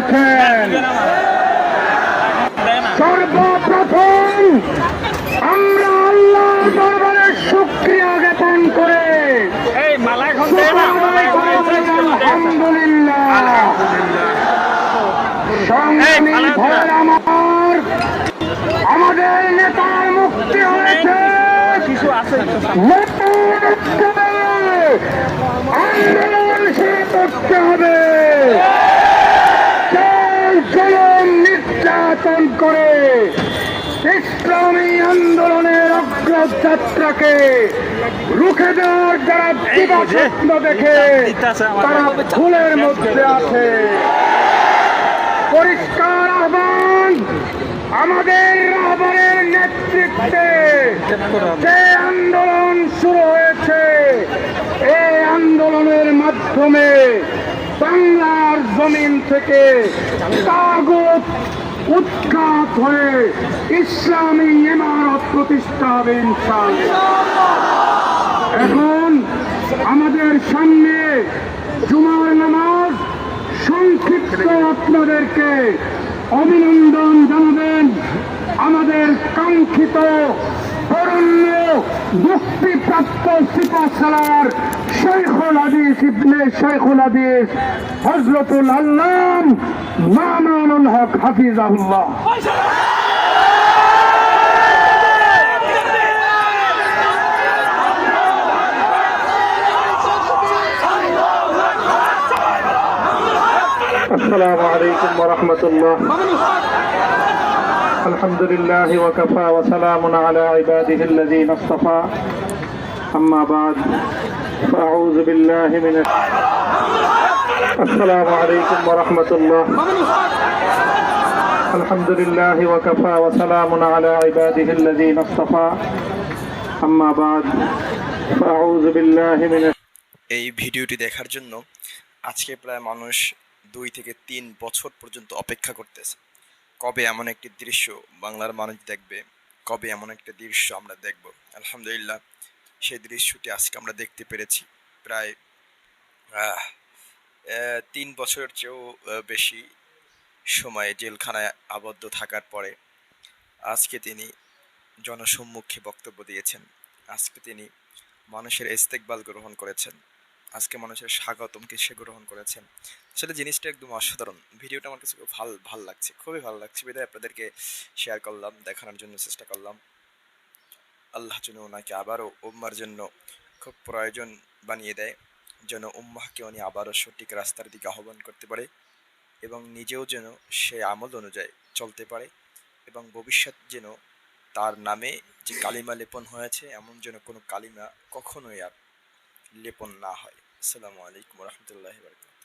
হয়েছেন সর্বপ্রথম আমরা আল্লাহ দরবারে শুক্রিয়া জ্ঞাপন করে আমাদের নেতার মুক্তি হয়েছে কিছু আছে নতুন উৎসবে আন্দোলন শুরু করতে হবে সেই জুলুম নির্যাতন করে ইসলামী আন্দোলনের অগ্রযাত্রাকে রুখে দেওয়ার যারা স্বপ্ন দেখে তারা ফুলের মধ্যে আছে। পরিষ্কার আহ্বান আমাদের রাহবারের নেতৃত্বে যে আন্দোলন শুরু হয়েছে এই আন্দোলনের মাধ্যমে বাংলার জমিন থেকে তাগুত উৎখাত হয়ে ইসলামী ইমারত প্রতিষ্ঠা হবে এখন আমাদের সামনে জুমার নামাজ সংক্ষিপ্ত আপনাদেরকে অভিনন্দন জানাবেন। আমাদের কাঙ্ক্ষিত বরণ্য মুক্তিপ্রাপ্ত সিপাশালার শেখুল হাদিস ইবনে শেখুল হাদিস হজরতুল আল্লাম মামুনুল হক হাফিজাহুল্লাহ السلام عليكم ورحمة الله الحمد لله وكفى وسلام على عباده الذين اصطفى أما بعد فأعوذ بالله من الش- السلام عليكم ورحمة الله الحمد لله وكفى وسلام على عباده الذين اصطفى أما بعد فأعوذ بالله من الش- এই ভিডিওটি দেখার জন্য আজকে প্রায় মানুষ দুই থেকে তিন বছর পর্যন্ত অপেক্ষা করতেছে কবে এমন একটি দৃশ্য বাংলার মানুষ দেখবে কবে এমন একটা দৃশ্য আমরা দেখব আলহামদুলিল্লাহ সেই দৃশ্যটি আজকে আমরা দেখতে পেরেছি। প্রায় তিন বছরের চেয়েও বেশি সময় জেলখানায় আবদ্ধ থাকার পরে আজকে তিনি জনসম্মুখে বক্তব্য দিয়েছেন। আজকে তিনি মানুষের ইস্তেকবাল গ্রহণ করেছেন। আজকে মানুষের স্বাগতমকে সে গ্রহণ করেছেন। আসলে জিনিসটা একদম অসাধারণ। ভিডিওটা আমার কাছে খুব ভালো ভালো লাগছে। খুবই ভালো লাগছে। বিধায় আপনাদেরকে শেয়ার করলাম, দেখানোর জন্য চেষ্টা করলাম। আল্লাহ যেন ওনাকে আবারও উম্মার জন্য খুব প্রয়োজন বানিয়ে দেয়, যেন উম্মাহকে উনি আবারও সঠিক রাস্তার দিকে আহ্বান করতে পারে এবং নিজেও যেন সে আমল অনুযায়ী চলতে পারে এবং ভবিষ্যৎ যেন তার নামে যে কালিমা লেপন হয়েছে, এমন যেন কোনো কালিমা কখনোই আর লেপন না হয়। আসসালামু আলাইকুম রহমতুল্লাহ বারকাত